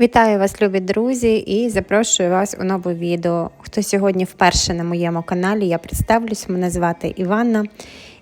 Вітаю вас, любі друзі, і запрошую вас у нове відео. Хто сьогодні вперше на моєму каналі, я представлюсь, мене звати Іванна.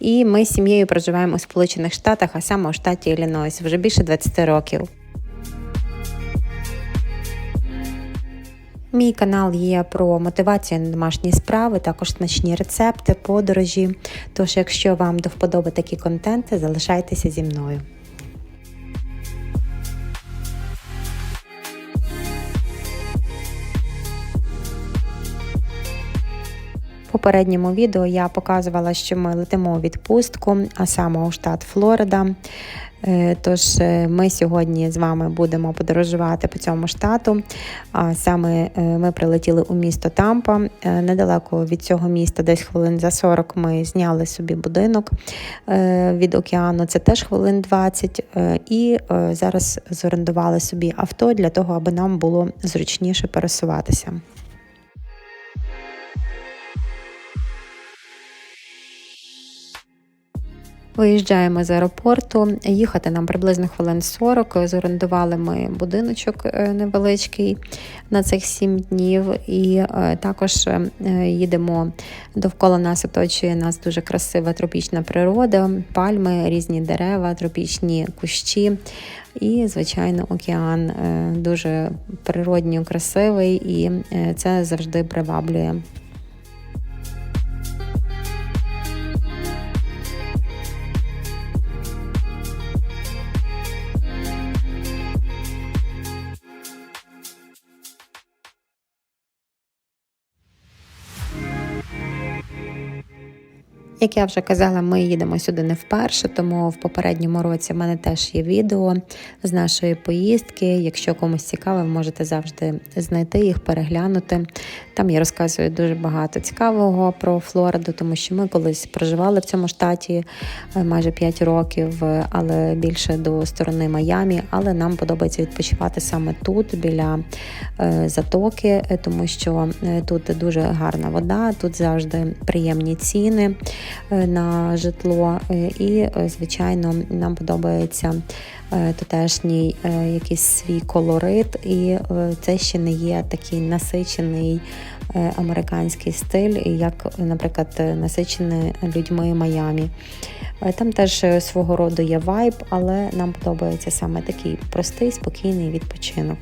І ми з сім'єю проживаємо у Сполучених Штатах, а саме у штаті Іллінойс, вже більше 20 років. Мій канал є про мотивацію на домашні справи, також смачні рецепти, подорожі. Тож, якщо вам до вподоби такі контенти, залишайтеся зі мною. Попередньому відео я показувала, що ми летимо у відпустку, а саме у штат Флорида. Е, Тож е, ми сьогодні з вами будемо подорожувати по цьому штату. А саме е, ми прилетіли у місто Тампа. Недалеко від цього міста, десь хвилин за 40, ми зняли собі будинок від океану. Це теж хвилин 20. І зараз зорендували собі авто для того, аби нам було зручніше пересуватися. Виїжджаємо з аеропорту. Їхати нам приблизно хвилин 40. Зорендували ми будиночок е, невеличкий на цих 7 днів, і е, також е, їдемо довкола нас, оточує нас дуже красива тропічна природа, пальми, різні дерева, тропічні кущі. І, звичайно, океан дуже природньо красивий, і це завжди приваблює. Як я вже казала, ми їдемо сюди не вперше, тому в попередньому році в мене теж є відео з нашої поїздки. Якщо комусь цікаво, можете завжди знайти їх, переглянути. Там я розказую дуже багато цікавого про Флориду, тому що ми колись проживали в цьому штаті е, майже 5 років, але більше до сторони Майамі. Але нам подобається відпочивати саме тут, біля е, затоки, е, тому що тут дуже гарна вода, тут завжди приємні ціни. Е, на житло. Е, і, е, звичайно, нам подобається тутешній якийсь свій колорит, і це ще не є такий насичений американський стиль, як, наприклад, насичений людьми Майамі. Там теж свого роду є вайб, але нам подобається саме такий простий, спокійний відпочинок.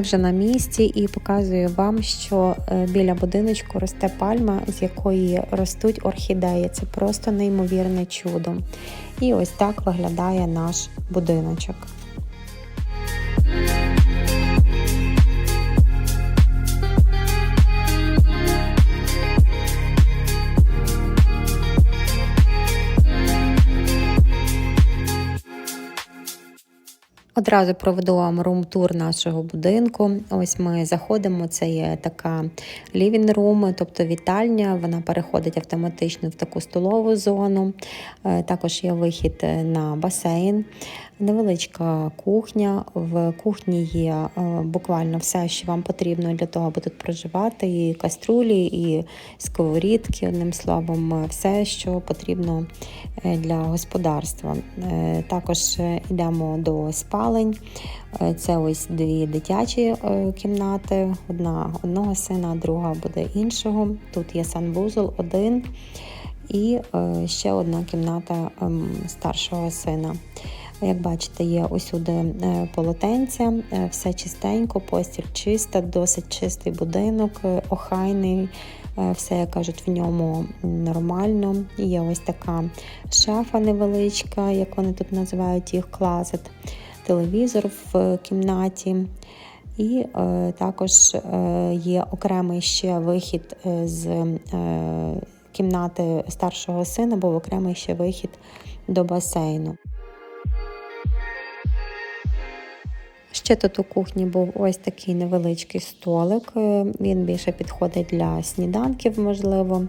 Вже на місці і показую вам, що е, біля будиночку росте пальма, з якої ростуть орхідеї. Це просто неймовірне чудо. І ось так виглядає наш будиночок. Одразу проведу вам рум-тур нашого будинку. Ось ми заходимо. Це є така лівін-рум, тобто вітальня. Вона переходить автоматично в таку столову зону. Е, також є вихід на басейн. Невеличка кухня. В кухні є е, буквально все, що вам потрібно для того, аби тут проживати. І каструлі, і сковорідки, одним словом, все, що потрібно е, для господарства. Е, також йдемо до спалень. Це ось дві дитячі кімнати, одна одного сина, друга буде іншого. Тут є санвузол один і ще одна кімната ем, старшого сина. Як бачите, є усюди е, полотенця, е, все чистенько, постіль чиста, досить чистий будинок, е, охайний, все, як кажуть, в ньому нормально. Є ось така шафа невеличка, як вони тут називають їх клазет, телевізор в кімнаті. І е, також е, є окремий ще вихід з е, кімнати старшого сина, був окремий ще вихід до басейну. Ще тут у кухні був ось такий невеличкий столик. Е, Він більше підходить для сніданків, можливо.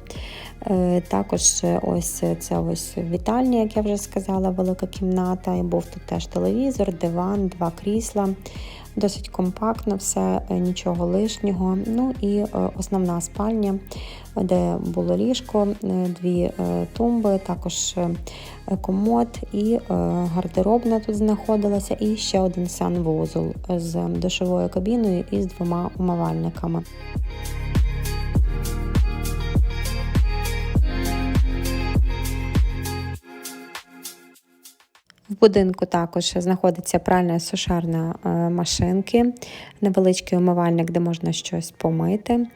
Е, Також ось це ось вітальня, як я вже сказала, велика кімната. І був тут теж телевізор, диван, два крісла. Досить компактно, все, е, нічого лишнього. Ну і е, основна спальня, де було ліжко, е, дві тумби, також комод і гардеробна тут знаходилася, і ще один санвузол з душовою кабіною і з двома умивальниками. В будинку також знаходиться пральна сушарна е, машинки, невеличкий умивальник, де можна щось помити.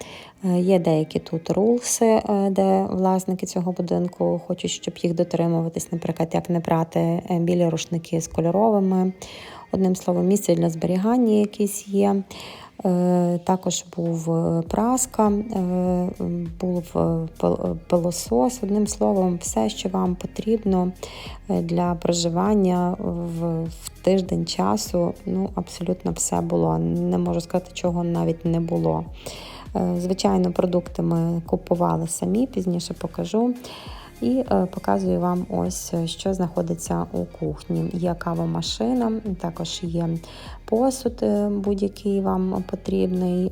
Е, Є деякі тут рулси, е, де власники цього будинку хочуть, щоб їх дотримуватись, наприклад, як не брати білі рушники з кольоровими. Одним словом, місце для зберігання якісь є. Е, Також був е, праска, е, був пилосос. Одним словом, все, що вам потрібно для проживання в, в тиждень часу. Ну, абсолютно все було. Не можу сказати, чого навіть не було. Звичайно, продукти ми купували самі, пізніше покажу. І е, показую вам ось, е, що знаходиться у кухні. Є кавомашина, також є посуд е, будь-який вам потрібний.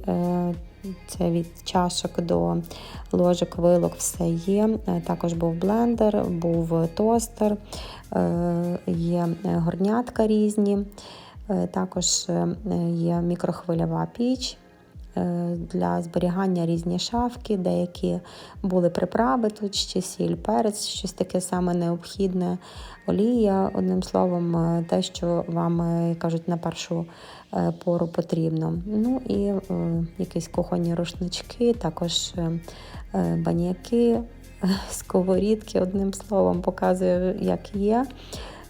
Це від чашок до ложок, вилок, все є. Також був блендер, був тостер, є горнятка різні. Також є мікрохвильова піч. Е, Для зберігання різні шафки, деякі були приправи тут ще сіль, перець, щось таке саме необхідне, олія, одним словом, е, те, що вам е, кажуть на першу пору потрібно. Ну і якісь кухонні рушнички, також баняки, сковорідки, одним словом, показую, як є.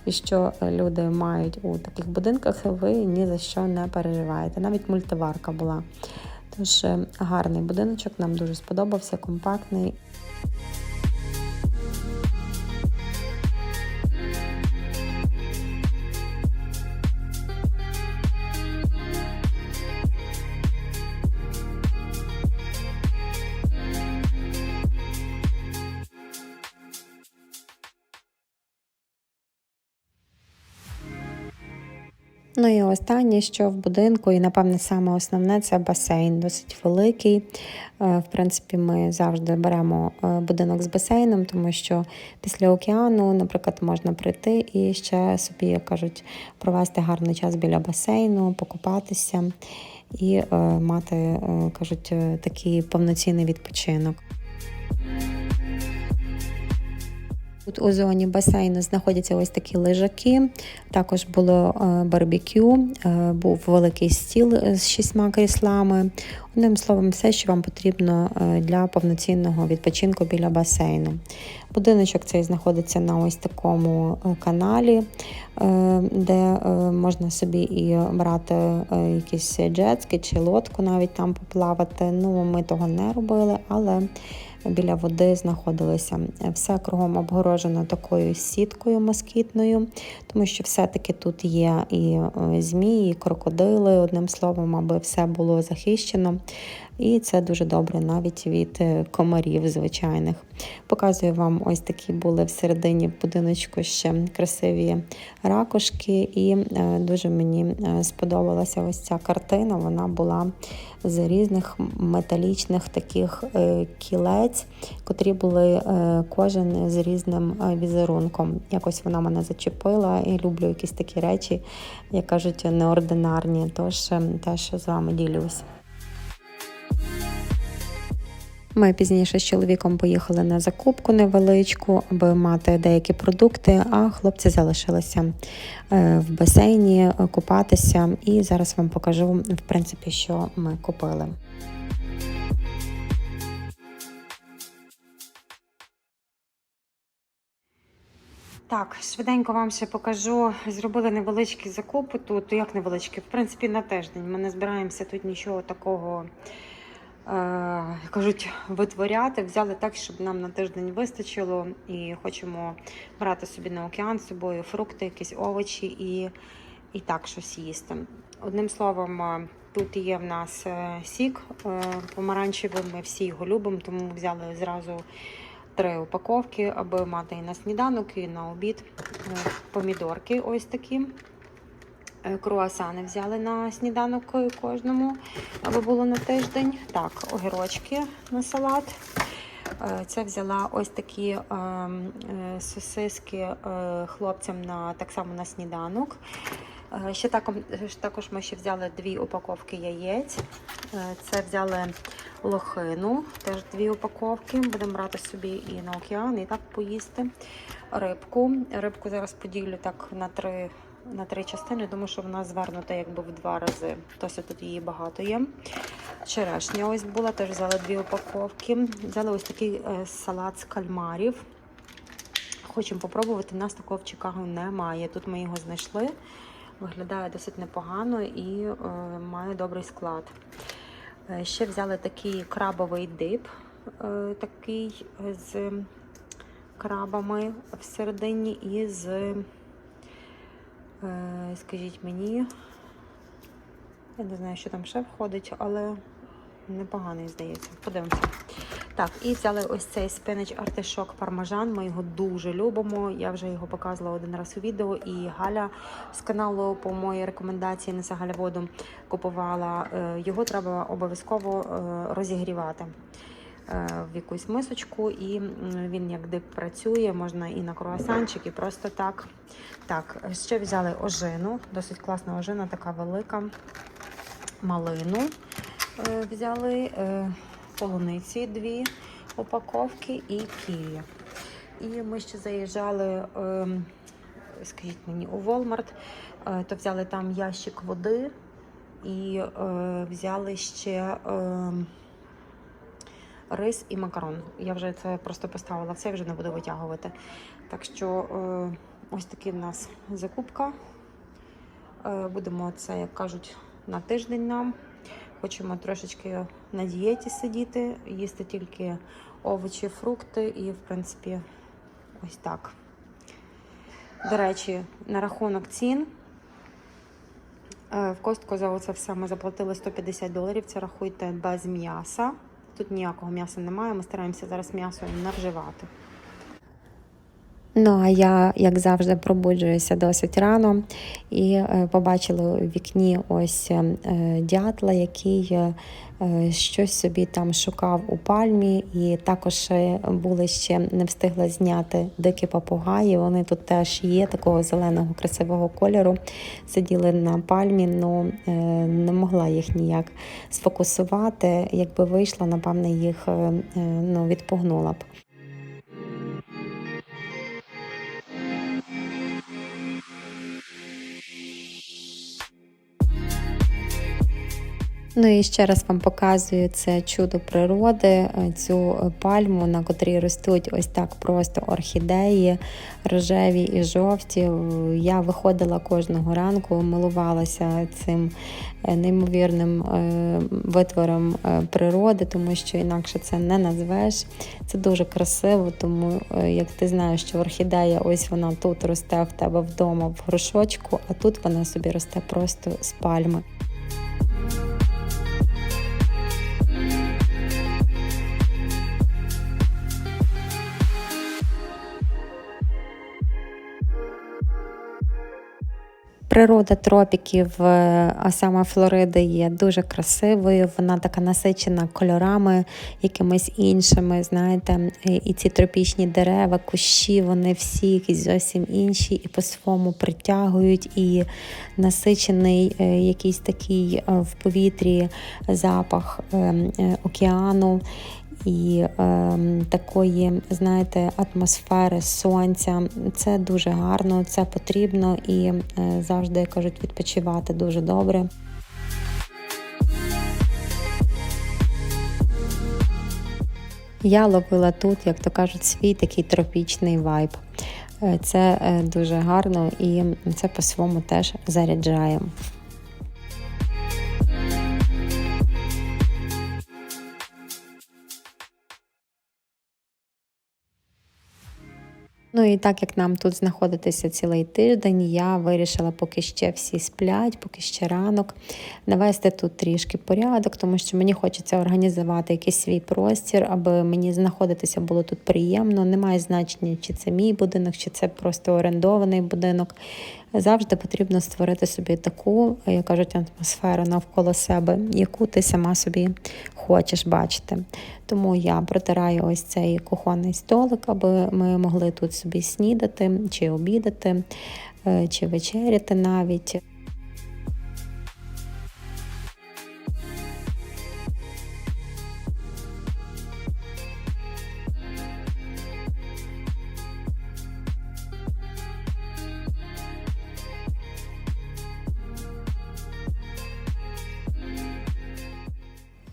І що люди мають у таких будинках, ви ні за що не переживаєте. Навіть мультиварка була. Е, гарний будиночок, нам дуже сподобався, компактний. Ну і останнє, що в будинку, і напевне саме основне це басейн, досить великий. Е, В принципі, ми завжди беремо е, будинок з басейном, тому що після океану, наприклад, можна прийти і ще собі, як кажуть, провести гарний час біля басейну, покупатися і е, мати, кажуть, такий повноцінний відпочинок. Тут у зоні басейну знаходяться ось такі лежаки, також було е, барбекю, е, був великий стіл з шістьма кріслами. Одним словом, все, що вам потрібно е, для повноцінного відпочинку біля басейну. Будиночок цей знаходиться на ось такому е, каналі, е, де е, можна собі і брати е, якісь джетски чи лодку, навіть там поплавати. Ну, ми того не робили, але біля води знаходилися. Все кругом обгорожено такою сіткою москітною, тому що все-таки тут є і е, змії, і крокодили, одним словом, аби все було захищено. І це дуже добре навіть від е, комарів звичайних. Показую вам ось такі були всередині будиночку ще красиві ракушки, і е, дуже мені е, сподобалася ось ця картина. Вона була з різних металічних таких кілець, котрі були кожен з різним візерунком. Якось вона мене зачепила і люблю якісь такі речі, як кажуть, неординарні. Тож теж з вами ділюсь. Ми пізніше з чоловіком поїхали на закупку невеличку, аби мати деякі продукти, а хлопці залишилися е, в басейні купатися. І зараз вам покажу, в принципі, що ми купили. Так, швиденько вам ще покажу. Зробили невеличкі закупи тут. Як невеличкі? В принципі, на тиждень. Ми не збираємося тут нічого такого, кажуть, витворяти. Взяли так, щоб нам на тиждень вистачило. І хочемо брати собі на океан з собою фрукти, якісь овочі і, і так щось їсти. Одним словом, е, тут є в нас е, сік е, помаранчевий, ми всі його любимо, тому взяли зразу три упаковки, аби мати і на сніданок, і на обід. Е, Помідорки ось такі. Е, Круасани взяли на сніданок кожному, аби було на тиждень. Так, огірочки на салат. Е, Це взяла ось такі е, е, сосиски хлопцям на так само на сніданок. Ще також, також ми ще взяли дві упаковки яєць. Це взяли лохину, теж дві упаковки. Будемо брати собі і на океан, і так поїсти. Рибку. Рибку зараз поділю так на три, на три частини, тому що вона звернута якби в два рази. Досить тут її багато є. Черешня ось була, теж взяли дві упаковки. Взяли ось такий е, салат з кальмарів. Хочемо попробувати. У нас такого в Чикаго немає. Тут ми його знайшли. Виглядає досить непогано і е, має добрий склад. Е, ще взяли такий крабовий дип, е, такий з крабами всередині і з, скажіть мені, я не знаю, що там ще входить, але непоганий, здається. Подивимося. Так, і взяли ось цей спинич артишок пармажан. Ми його дуже любимо. Я вже його показувала один раз у відео. І Галя з каналу по моїй рекомендації Неса Галя воду купувала. Е, Його треба обов'язково е, розігрівати е, в якусь мисочку, і він як дип працює, можна і на круасанчик, і просто так. Так, ще взяли ожину, досить класна ожина, така велика. Малину е, взяли, е, полуниці дві упаковки і ківі. І ми ще заїжджали, е, скажіть мені, у Walmart, е, то взяли там ящик води і е, взяли ще. Рис і макарон. Я вже це просто поставила все, вже не буду витягувати. Так що е, ось такі в нас закупка. Е, будемо це, як кажуть, на тиждень нам. Хочемо трошечки на дієті сидіти, їсти тільки овочі, фрукти і, в принципі, ось так. До речі, на рахунок цін. Е, В Костко за це все ми заплатили 150 доларів. Це рахуйте без м'яса. Тут ніякого м'яса немає. Ми стараємося зараз м'ясо не вживати. Ну, а я, як завжди, пробуджуюся досить рано і е, побачила у вікні ось е, дятла, який е, щось собі там шукав у пальмі, і також були ще не встигла зняти дикі папугаї. Вони тут теж є такого зеленого красивого кольору. Сиділи на пальмі, ну е, не могла їх ніяк сфокусувати. Якби вийшла, напевне, їх ну, відпугнула б. Ну і ще раз вам показую це чудо природи, е, цю е, пальму, на котрій ростуть ось так просто орхідеї, рожеві і жовті. Е, Я виходила кожного ранку, милувалася цим неймовірним витвором природи, тому що інакше це не назвеш. Це дуже красиво, тому як ти знаєш, що орхідея, ось вона тут росте в тебе вдома в горшочку, а тут вона собі росте просто з пальми. Природа тропіків, е, а саме Флориди, є дуже красивою. Вона така насичена кольорами, якимись іншими. Знаєте, і ці тропічні дерева, кущі, вони всі якісь зовсім інші і по-своєму притягують. І насичений е, якийсь такий е, в повітрі запах е, е, океану і е, такої, знаєте, атмосфери сонця. Це дуже гарно, це потрібно і е, завжди кажуть відпочивати дуже добре. Я ловила тут, як то кажуть, свій такий тропічний вайб. Е, Це е, дуже гарно і це по-своєму теж заряджає. Ну і так як нам тут знаходитися цілий тиждень, я вирішила, поки ще всі сплять, поки ще ранок, навести тут трішки порядок, тому що мені хочеться організувати якийсь свій простір, аби мені знаходитися було тут приємно. Немає значення, чи це мій будинок, чи це просто орендований будинок. Завжди потрібно створити собі таку, як кажуть, атмосферу навколо себе, яку ти сама собі хочеш бачити. Тому я протираю ось цей кухонний столик, аби ми могли тут собі снідати, чи обідати, е, чи вечеряти навіть.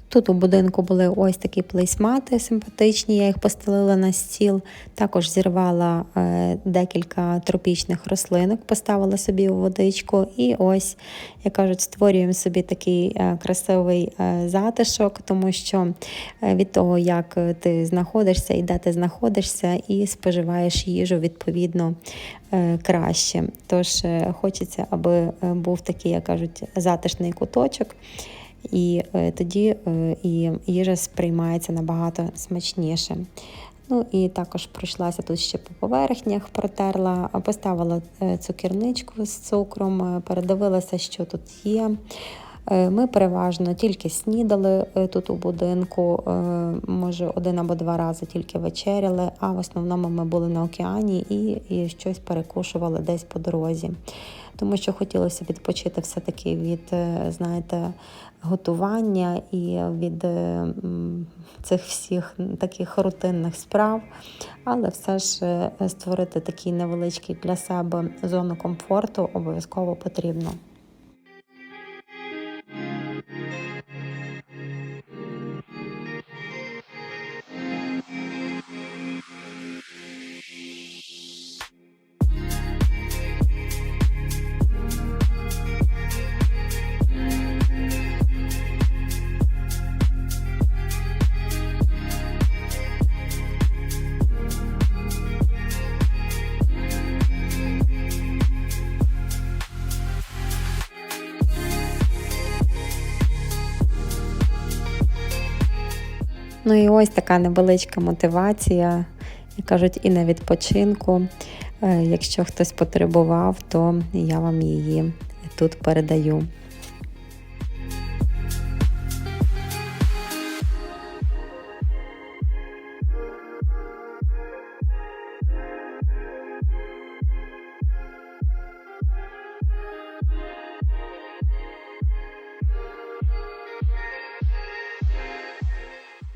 Тут у будинку були ось такі плейсмати симпатичні, я їх постелила на стіл. Також зірвала е, декілька тропічних рослинок, поставила собі у водичку. І ось, як кажуть, створюємо собі такий е, красивий е, затишок, тому що від того, як ти знаходишся і де ти знаходишся, і споживаєш їжу відповідно краще. Тож хочеться, аби був такий, як кажуть, затишний куточок і е, тоді е, і їжа сприймається набагато смачніше. Ну і також пройшлася тут ще по поверхнях, протерла, поставила е, цукерничку з цукром, передивилася, що тут є. Ми переважно тільки снідали тут у будинку, може один або два рази тільки вечеряли, а в основному ми були на океані і, і щось перекушували десь по дорозі. Тому що хотілося відпочити все-таки від, знаєте, готування і від е, цих всіх таких рутинних справ, але все ж е, створити такий невеличкий для себе зону комфорту обов'язково потрібно. Ну і ось така невеличка мотивація, як кажуть, і на відпочинку. Е, якщо хтось потребував, то я вам її тут передаю.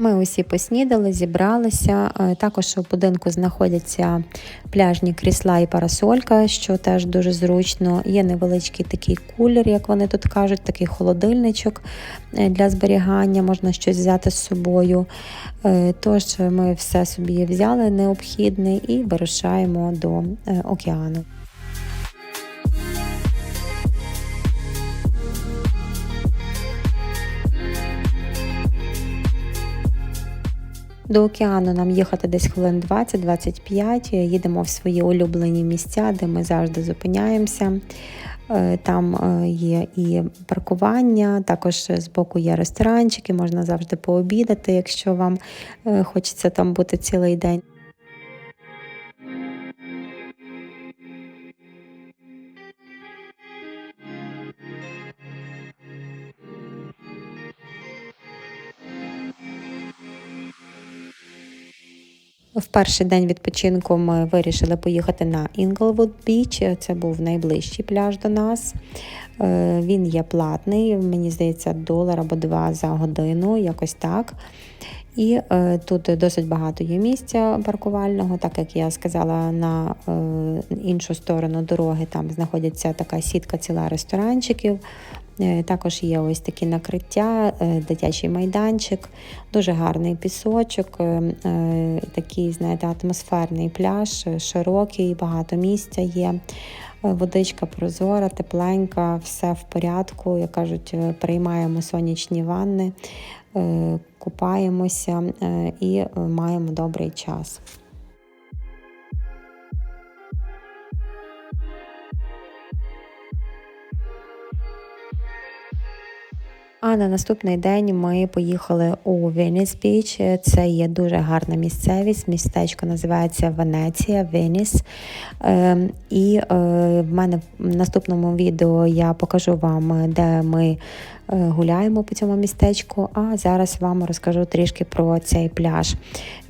Ми усі поснідали, зібралися. Е, також у будинку знаходяться пляжні крісла і парасолька, що теж дуже зручно. Є невеличкий такий кулер, як вони тут кажуть, такий холодильничок е, для зберігання, можна щось взяти з собою. Е, тож ми все собі взяли необхідне і вирушаємо до океану. До океану нам їхати десь хвилин 20-25. Їдемо в свої улюблені місця, де ми завжди зупиняємося. Е, там е, є і паркування, також з боку є ресторанчики, можна завжди пообідати, якщо вам е, хочеться там бути цілий день. В перший день відпочинку ми вирішили поїхати на Інглвуд Біч. Це був найближчий пляж до нас. Е, він є платний, мені здається, долар або два за годину, якось так. І е, тут досить багато є місця паркувального, так як я сказала, на е, іншу сторону дороги там знаходиться така сітка ціла ресторанчиків. Е, також є ось такі накриття, е, дитячий майданчик, дуже гарний пісочок, е, такий, знаєте, атмосферний пляж, широкий, багато місця є. Водичка прозора, тепленька, все в порядку. Як кажуть, приймаємо сонячні ванни, купаємося і маємо добрий час. А на наступний день ми поїхали у Веніс Біч. Це є дуже гарна місцевість. Містечко називається Венеція, Веніс. Е, І е, в мене в наступному відео я покажу вам, де ми е, гуляємо по цьому містечку. А зараз вам розкажу трішки про цей пляж.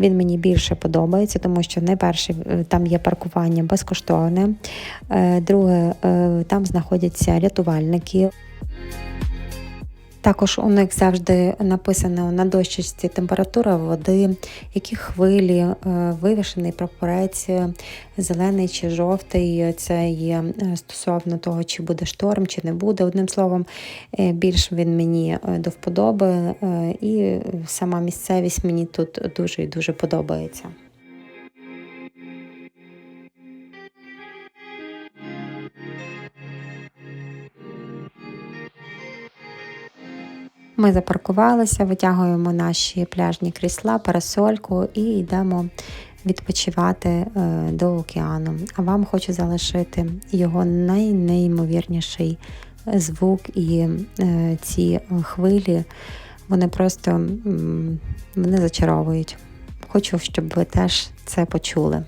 Він мені більше подобається, тому що найперше е, там є паркування безкоштовне. Друге, там знаходяться рятувальники. Також у них завжди написано на дощечці температура води, які хвилі, е, вивішений прапорець, е, зелений чи жовтий. Це є е, стосовно того, чи буде шторм, чи не буде. Одним словом, більш він мені до вподоби, і сама місцевість мені тут дуже і дуже подобається. Ми запаркувалися, витягуємо наші пляжні крісла, парасольку і йдемо відпочивати е, до океану. А вам хочу залишити його найнеймовірніший звук і е, ці хвилі. Вони просто мене зачаровують. Хочу, щоб ви теж це почули.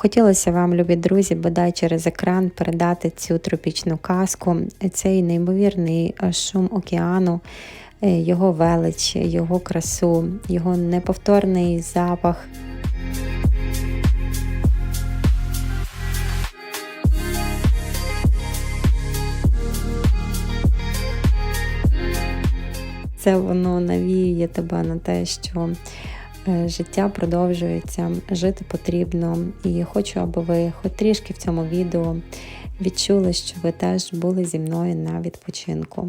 Хотілося вам, любі друзі, бодай через екран передати цю тропічну казку, цей неймовірний е, шум океану, е, його велич, його красу, його неповторний запах. Це воно навіює тебе на те, що життя продовжується, жити потрібно. І хочу, аби ви хоч трішки в цьому відео відчули, що ви теж були зі мною на відпочинку.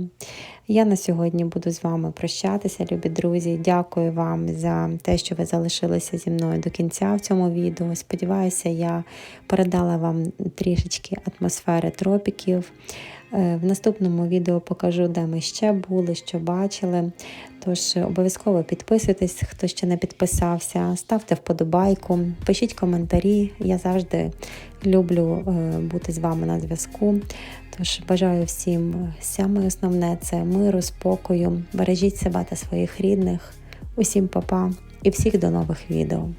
Я на сьогодні буду з вами прощатися, любі друзі. Дякую вам за те, що ви залишилися зі мною до кінця в цьому відео. Сподіваюся, я передала вам трішечки атмосфери тропіків. Е, В наступному відео покажу, де ми ще були, що бачили. Тож обов'язково підписуйтесь, хто ще не підписався, ставте вподобайку, пишіть коментарі. Я завжди люблю е, бути з вами на зв'язку. Тож бажаю всім е, саме основне це миру, спокою. Бережіть себе та своїх рідних. Усім па-па і всіх до нових відео.